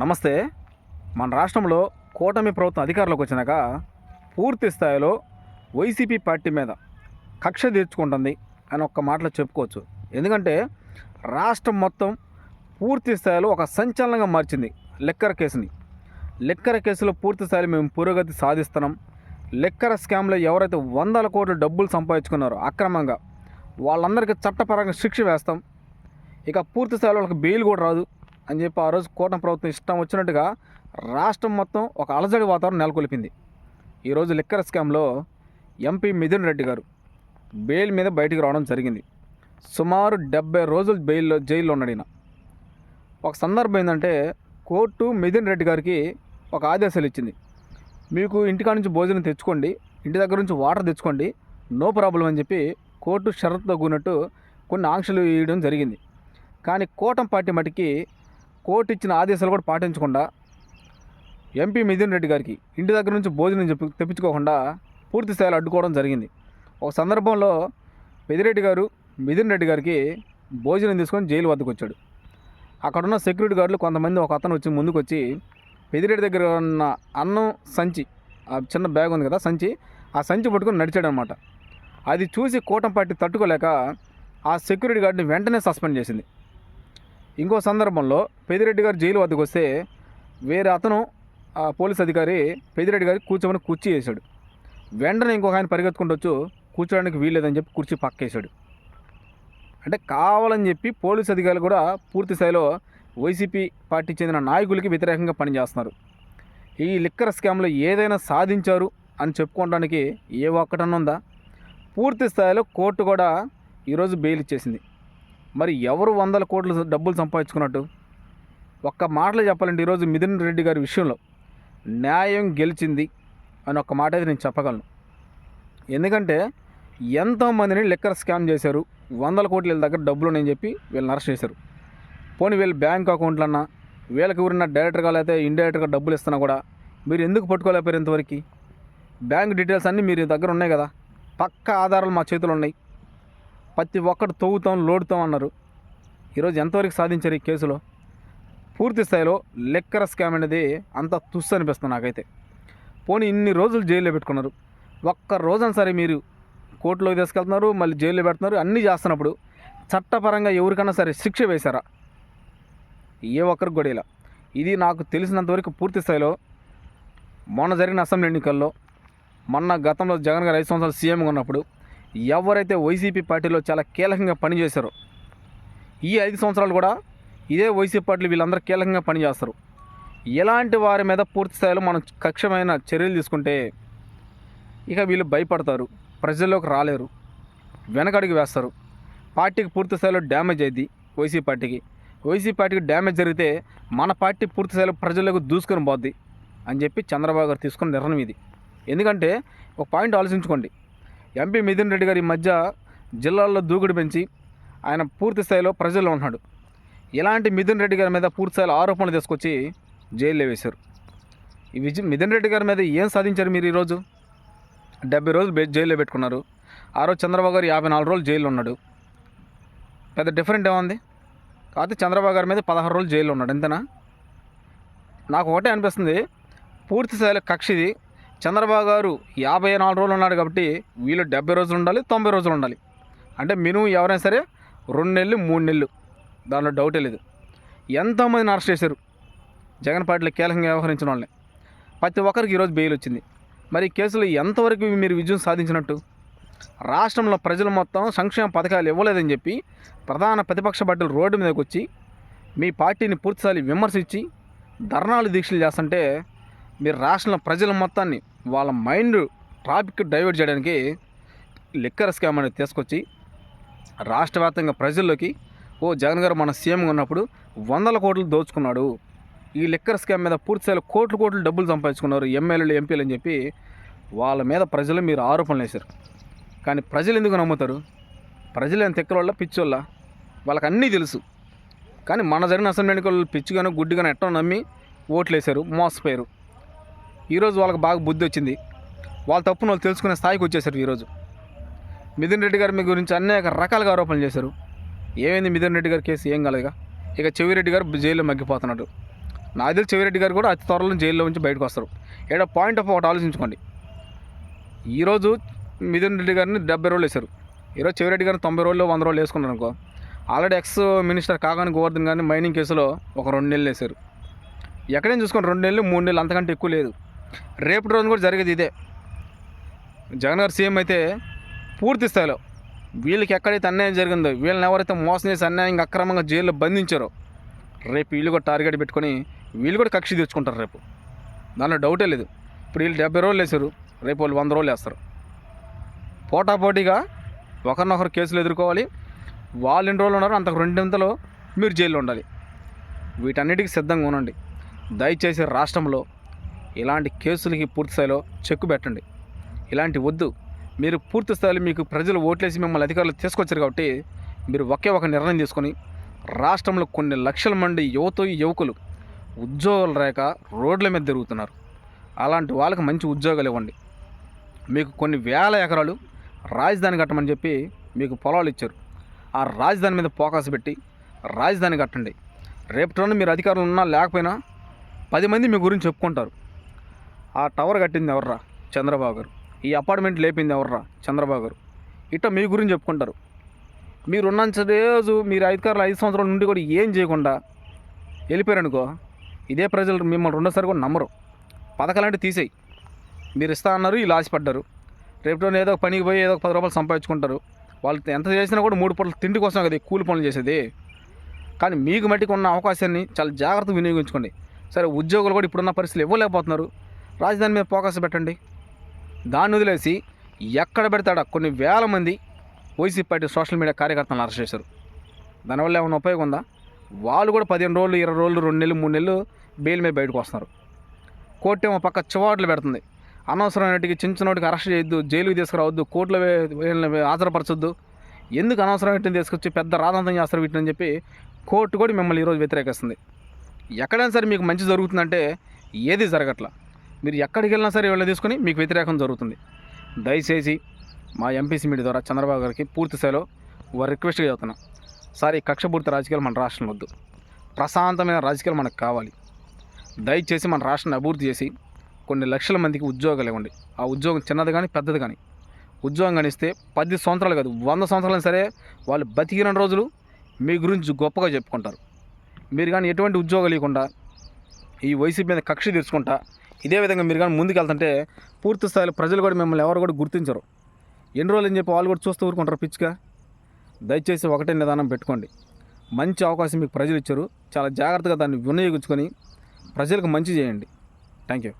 నమస్తే. మన రాష్ట్రంలో కూటమి ప్రభుత్వం అధికారంలోకి వచ్చినాక పూర్తి స్థాయిలో వైసీపీ పార్టీ మీద కక్ష తీర్చుకుంటుంది అని ఒక్క మాటలో చెప్పుకోవచ్చు. ఎందుకంటే రాష్ట్రం మొత్తం పూర్తి స్థాయిలో ఒక సంచలనంగా మార్చింది లెక్కర కేసుని. లెక్కర కేసులో పూర్తి స్థాయిలో మేము పురోగతి సాధిస్తున్నాం. లెక్కర స్కామ్లో ఎవరైతే వందల కోట్ల డబ్బులు సంపాదించుకున్నారో అక్రమంగా వాళ్ళందరికీ చట్టపరంగా శిక్ష వేస్తాం. ఇక పూర్తి స్థాయిలో వాళ్ళకి బెయిల్ కూడా రాదు. అని చెప్పి ఆ రోజు కూటమి ప్రభుత్వం ఇష్టం వచ్చినట్టుగా రాష్ట్రం మొత్తం ఒక అలజడి వాతావరణం నెలకొల్పింది. ఈరోజు లిక్కర్ స్కామ్లో ఎంపీ మిథున్ రెడ్డి గారు బెయిల్ మీద బయటికి రావడం జరిగింది. సుమారు డెబ్బై రోజులు బెయిల్లో జైల్లో ఉన్నాడు ఒక సందర్భం ఏంటంటే కోర్టు మిథున్ రెడ్డి గారికి ఒక ఆదేశాలు ఇచ్చింది. మీకు ఇంటికాడ నుంచి భోజనం తెచ్చుకోండి ఇంటి దగ్గర నుంచి వాటర్ తెచ్చుకోండి నో ప్రాబ్లం అని చెప్పి కోర్టు షరతుతో కూడినట్టు కొన్ని ఆంక్షలు వేయడం జరిగింది. కానీ కూటమి పార్టీ మటుకి కోర్టు ఇచ్చిన ఆదేశాలు కూడా పాటించకుండా ఎంపీ మిథున్ రెడ్డి గారికి ఇంటి దగ్గర నుంచి భోజనం చెప్పి తెప్పించుకోకుండా పూర్తి స్థాయిలో అడ్డుకోవడం జరిగింది. ఒక సందర్భంలో పెదిరెడ్డి గారు మిథున్ రెడ్డి గారికి భోజనం తీసుకొని జైలు వద్దకు వచ్చాడు. అక్కడున్న సెక్యూరిటీ గార్డులు కొంతమంది ఒక అతను వచ్చి ముందుకు వచ్చి పెదిరెడ్డి దగ్గర ఉన్న అన్నం సంచి ఆ చిన్న బ్యాగ్ ఉంది కదా సంచి ఆ సంచి పట్టుకొని నడిచాడు అనమాట అది చూసి కూటం పార్టీ తట్టుకోలేక ఆ సెక్యూరిటీ గార్డుని వెంటనే సస్పెండ్ చేసింది. ఇంకో సందర్భంలో పెదిరెడ్డి గారు జైలు వద్దకు వస్తే వేరే అతను ఆ పోలీస్ అధికారి పెదిరెడ్డి గారికి కూర్చోమని కుర్చీ వేశాడు. వెంటనే ఇంకొక ఆయన పరిగెత్తుకుంటూ కూర్చోడానికి వీల్లేదని చెప్పి కుర్చీ పక్కేశాడు. అంటే కావాలని చెప్పి పోలీస్ అధికారులు కూడా పూర్తి స్థాయిలో వైసీపీ పార్టీ చెందిన నాయకులకి వ్యతిరేకంగా పనిచేస్తున్నారు. ఈ లిక్కర్ స్కామ్లో ఏదైనా సాధించారు అని చెప్పుకోవడానికి ఏ ఒక్కటన్నా ఉందా? పూర్తి స్థాయిలో కోర్టు కూడా ఈరోజు బెయిల్ ఇచ్చేసింది. మరి ఎవరు వందల కోట్లు డబ్బులు సంపాదించుకున్నట్టు? ఒక్క మాటలో చెప్పాలంటే ఈరోజు మిథున్ రెడ్డి గారి విషయంలో న్యాయం గెలిచింది అని ఒక్క మాట అయితే నేను చెప్పగలను. ఎందుకంటే ఎంతోమందిని లెక్కర్ స్కామ్ చేశారు. వందల కోట్ల వీళ్ళ దగ్గర డబ్బులు నేను చెప్పి వీళ్ళని అరెస్ట్ చేశారు. పోనీ వీళ్ళు బ్యాంక్ అకౌంట్లన్నా వీళ్ళకి ఎవరన్నా డైరెక్టర్గా లేకపోతే ఇండైరెక్ట్గా డబ్బులు ఇస్తున్నా కూడా మీరు ఎందుకు పట్టుకోలేకపోయారు ఇంతవరకు? బ్యాంక్ డీటెయిల్స్ అన్నీ మీరు దగ్గర ఉన్నాయి కదా. పక్క ఆధారాలు మా చేతిలో ఉన్నాయి. ప్రతి ఒక్కటి తవ్వుతాం లోడుతాం అన్నారు. ఈరోజు ఎంతవరకు సాధించారు ఈ కేసులో? పూర్తి స్థాయిలో లెక్కర స్కామ్ అనేది అంత తుస్సు అనిపిస్తుంది నాకైతే. పోనీ ఇన్ని రోజులు జైల్లో పెట్టుకున్నారు. ఒక్క రోజున సరే మీరు కోర్టులోకి తీసుకెళ్తున్నారు మళ్ళీ జైల్లో పెడుతున్నారు అన్నీ చేస్తున్నప్పుడు చట్టపరంగా ఎవరికైనా సరే శిక్ష వేశారా? ఏ ఒక్కరికి కూడా ఇలా. ఇది నాకు తెలిసినంతవరకు పూర్తి స్థాయిలో మొన్న జరిగిన అసెంబ్లీ ఎన్నికల్లో మొన్న గతంలో జగన్ గారు ఐదు సంవత్సరాలు సీఎంగా ఉన్నప్పుడు ఎవరైతే వైసీపీ పార్టీలో చాలా కీలకంగా పనిచేశారో ఈ ఐదు సంవత్సరాలు కూడా ఇదే వైసీపీ పార్టీలు వీళ్ళందరూ కీలకంగా పనిచేస్తారు. ఇలాంటి వారి మీద పూర్తి స్థాయిలో మనం కక్షమైన చర్యలు తీసుకుంటే ఇక వీళ్ళు భయపడతారు ప్రజల్లోకి రాలేరు వెనకడుగు వేస్తారు. పార్టీకి పూర్తి స్థాయిలో డ్యామేజ్ అయింది వైసీపీ పార్టీకి. వైసీపీ పార్టీకి డ్యామేజ్ జరిగితే మన పార్టీ పూర్తి స్థాయిలో ప్రజలకు దూసుకొని పోద్ది అని చెప్పి చంద్రబాబు గారు తీసుకున్న నిర్ణయం ఇది. ఎందుకంటే ఒక పాయింట్ ఆలోచించుకోండి. ఎంపీ మిథున్ రెడ్డి గారు ఈ మధ్య జిల్లాల్లో దూకుడు పెంచి ఆయన పూర్తి స్థాయిలో ప్రజల్లో ఉన్నాడు ఇలాంటి మిథున్ రెడ్డి గారి మీద పూర్తి స్థాయిలో ఆరోపణలు తీసుకొచ్చి జైల్లో వేశారు. ఈ విజయ్ మిథున్ రెడ్డి గారి మీద ఏం సాధించారు మీరు ఈరోజు? డెబ్బై రోజులు జైల్లో పెట్టుకున్నారు. ఆ రోజు చంద్రబాబు గారు యాభై నాలుగు రోజులు జైల్లో ఉన్నాడు. పెద్ద డిఫరెంట్ ఏముంది? కాకపోతే చంద్రబాబు గారి మీద పదహారు రోజులు జైల్లో ఉన్నాడు. ఎంతనా నాకు ఒకటే అనిపిస్తుంది పూర్తి స్థాయిలో కక్ష ఇది చంద్రబాబు గారు యాభై నాలుగు రోజులు ఉన్నాడు కాబట్టి వీళ్ళు డెబ్బై రోజులు ఉండాలి తొంభై రోజులు ఉండాలి. అంటే మినిమం ఎవరైనా సరే రెండు నెలలు మూడు నెలలు. దానిలో డౌటే లేదు. ఎంతోమందిని అరెస్ట్ చేశారు. జగన్ పార్టీలో కీలకంగా వ్యవహరించిన వాళ్ళని. ప్రతి ఒక్కరికి ఈరోజు బెయిల్ వచ్చింది. మరి ఈ కేసులో ఎంతవరకు మీరు విజయం సాధించినట్టు? రాష్ట్రంలో ప్రజలు మొత్తం సంక్షేమ పథకాలు ఇవ్వలేదని చెప్పి ప్రధాన ప్రతిపక్ష పార్టీలు రోడ్డు మీదకి వచ్చి మీ పార్టీని పూర్తిసారి విమర్శించి ధర్నాలు దీక్షలు చేస్తుంటే మీరు రాష్ట్రంలో ప్రజల మొత్తాన్ని వాళ్ళ మైండ్ ట్రాఫిక్ డైవర్ట్ చేయడానికి లిక్కర్ స్కామ్ అనేది తీసుకొచ్చి రాష్ట్ర వ్యాప్తంగా ప్రజల్లోకి ఓ జగన్ గారు మన సీఎంగా ఉన్నప్పుడు వందల కోట్లు దోచుకున్నాడు. ఈ లిక్కర్ స్కామ్ మీద పూర్తిస్థాయిలో కోట్లు కోట్లు డబ్బులు సంపాదించుకున్నారు ఎమ్మెల్యేలు ఎంపీలు అని చెప్పి వాళ్ళ మీద ప్రజలు మీరు ఆరోపణలు వేశారు. కానీ ప్రజలు ఎందుకు నమ్ముతారు? ప్రజలు ఎంత ఎక్కల వాళ్ళ పిచ్చోళ్ళ? వాళ్ళకి అన్నీ తెలుసు. కానీ మన జరిగిన అసెంబ్లీ ఎన్నికల్లో పిచ్చిగాను గుడ్డిగాను ఎట్టో నమ్మి ఓట్లు వేశారు మోసపోయారు. ఈరోజు వాళ్ళకి బాగా బుద్ధి వచ్చింది. వాళ్ళ తప్పును వాళ్ళు తెలుసుకునే స్థాయికి వచ్చేసారు ఈరోజు. మిథున్ రెడ్డి గారు మీ గురించి అనేక రకాలుగా ఆరోపణలు చేశారు. ఏమైంది మిథున్ రెడ్డి గారి కేసు? ఏం కాలేదుగా? ఇక చెవిరెడ్డి గారు జైల్లో మగ్గిపోతున్నాడు. నాదిల్ చెవిరెడ్డి గారు కూడా అతి త్వరలో జైల్లో నుంచి బయటకు వస్తారు. ఏడో పాయింట్ ఆఫ్ ఒకటి ఆలోచించుకోండి. ఈరోజు మిథున్ రెడ్డి గారిని డెబ్బై రోజులు వేశారు. ఈరోజు చెవిరెడ్డి గారిని తొంభై రోజులు వంద రోజులు వేసుకున్నారు అనుకో ఆల్రెడీ ఎక్స్ మినిస్టర్ కాగాని గోవర్ధన్ గారిని మైనింగ్ కేసులో ఒక రెండు నెలలు వేశారు. ఎక్కడైనా చూసుకోండి రెండు నెలలు మూడు నెలలు అంతకంటే ఎక్కువ లేదు. రేపటి రోజు కూడా జరిగేది ఇదే. జగన్ గారు సీఎం అయితే పూర్తి స్థాయిలో వీళ్ళకి ఎక్కడైతే అన్యాయం జరిగిందో వీళ్ళని ఎవరైతే మోసం చేసి అన్యాయంగా అక్రమంగా జైల్లో బంధించారో రేపు వీళ్ళు కూడా టార్గెట్ పెట్టుకొని వీళ్ళు కూడా కక్షి తెచ్చుకుంటారు రేపు. దానిలో డౌటే లేదు. ఇప్పుడు వీళ్ళు డెబ్బై రోజులు వేశారు. రేపు వాళ్ళు వంద రోజులు వేస్తారు. పోటాపోటీగా ఒకరినొకరు కేసులు ఎదుర్కోవాలి. వాళ్ళు ఎన్ని రోజులు ఉన్నారో అంతకు రెండింతలో మీరు జైల్లో ఉండాలి. వీటన్నిటికీ సిద్ధంగా ఉండండి. దయచేసి రాష్ట్రంలో ఇలాంటి కేసులకి పూర్తిస్థాయిలో చెక్కు పెట్టండి. ఇలాంటి వద్దు. మీరు పూర్తి స్థాయిలో మీకు ప్రజలు ఓట్లేసి మిమ్మల్ని అధికారులు తీసుకొచ్చారు కాబట్టి మీరు ఒకే ఒక నిర్ణయం తీసుకొని రాష్ట్రంలో కొన్ని లక్షల మంది యువత యువకులు ఉద్యోగాలు లేక రోడ్ల మీద తిరుగుతున్నారు. అలాంటి వాళ్ళకి మంచి ఉద్యోగాలు ఇవ్వండి. మీకు కొన్ని వేల ఎకరాలు రాజధాని కట్టమని చెప్పి మీకు పొలాలు ఇచ్చారు. ఆ రాజధాని మీద ఫోకస్ పెట్టి రాజధాని కట్టండి. రేపటి రోజున మీరు అధికారులు ఉన్నా లేకపోయినా పది మంది మీ గురించి చెప్పుకుంటారు. ఆ టవర్ కట్టింది ఎవర్రా? చంద్రబాబు గారు. ఈ అపార్ట్మెంట్ లేపింది ఎవర్రా? చంద్రబాబు గారు. ఇట్ట మీ గురించి చెప్పుకుంటారు. మీరు ఉన్నంత రోజు మీరు అధికారులు ఐదు సంవత్సరాల నుండి కూడా ఏం చేయకుండా వెళ్ళిపోయారనుకో ఇదే ప్రజలు మిమ్మల్ని రెండోసారి కూడా నమ్మరు. పథకాలంటే తీసేయి. మీరు ఇస్తా అన్నారు వీళ్ళు ఆశపడ్డారు. రేపు ఏదో ఒక పనికి పోయి ఏదో ఒక పది రూపాయలు సంపాదించుకుంటారు. వాళ్ళు ఎంత చేసినా కూడా మూడు పూటలు తిండి కోసం కదా కూలి పనులు చేసేది. కానీ మీకు మట్టికి ఉన్న అవకాశాన్ని చాలా జాగ్రత్తగా వినియోగించుకోండి. సరే ఉద్యోగులు కూడా ఇప్పుడున్న పరిస్థితులు ఇవ్వలేకపోతున్నారు. రాజధాని మీద ఫోకస్ పెట్టండి. దాన్ని వదిలేసి ఎక్కడ పెడతాడా కొన్ని వేల మంది వైసీపీ పార్టీ సోషల్ మీడియా కార్యకర్తలను అరెస్ట్ చేశారు. దానివల్ల ఏమైనా ఉపయోగం ఉందా? వాళ్ళు కూడా పదిహేను రోజులు ఇరవై రోజులు రెండు నెలలు మూడు నెలలు బెయిల్ మీద బయటకు వస్తున్నారు. కోర్టు ఏమో పక్క చివాట్లు పెడుతుంది. అనవసరమైనటికి చిన్న చిన్నటికి అరెస్ట్ చేయొద్దు జైలుకి తీసుకురావద్దు కోర్టులో వే- హాజరుపరచొద్దు. ఎందుకు అనవసరమైన తీసుకొచ్చి పెద్ద రాదంతం చేస్తారు వీటిని చెప్పి కోర్టు కూడా మిమ్మల్ని ఈరోజు వ్యతిరేకిస్తుంది. ఎక్కడైనా సరే మీకు మంచి జరుగుతుందంటే ఏది జరగట్లా? మీరు ఎక్కడికి వెళ్ళినా సరే వెళ్ళి తీసుకొని మీకు వ్యతిరేకం జరుగుతుంది. దయచేసి మా ఎంపీసీ మీడియా ద్వారా చంద్రబాబు గారికి పూర్తి స్థాయిలో వారు రిక్వెస్ట్గా చదువుతున్నాం సార్ ఈ కక్షపూర్తి రాజకీయాలు మన రాష్ట్రంలో వద్దు. ప్రశాంతమైన రాజకీయాలు మనకు కావాలి. దయచేసి మన రాష్ట్రాన్ని అభివృద్ధి చేసి కొన్ని లక్షల మందికి ఉద్యోగాలు ఇవ్వండి. ఆ ఉద్యోగం చిన్నది కానీ పెద్దది కానీ. ఉద్యోగం కానీ ఇస్తే పది సంవత్సరాలు కాదు వంద సంవత్సరాలు సరే వాళ్ళు బతికిన రోజులు మీ గురించి గొప్పగా చెప్పుకుంటారు. మీరు కానీ ఎటువంటి ఉద్యోగాలు ఇవ్వకుండా ఈ వైసీపీ మీద కక్ష తీర్చుకుంటా ఇదే విధంగా మీరు కానీ ముందుకు వెళ్తుంటే పూర్తి స్థాయిలో ప్రజలు కూడా మిమ్మల్ని ఎవరు కూడా గుర్తించరు. ఎన్ని రోజులు అని చెప్పి వాళ్ళు కూడా చూస్తూ ఊరుకుంటారు పిచ్చిగా దయచేసి ఒకటే నిదానం పెట్టుకోండి. మంచి అవకాశం మీకు ప్రజలు ఇచ్చారు. చాలా జాగ్రత్తగా దాన్ని వినియోగించుకొని ప్రజలకు మంచి చేయండి. Thank you.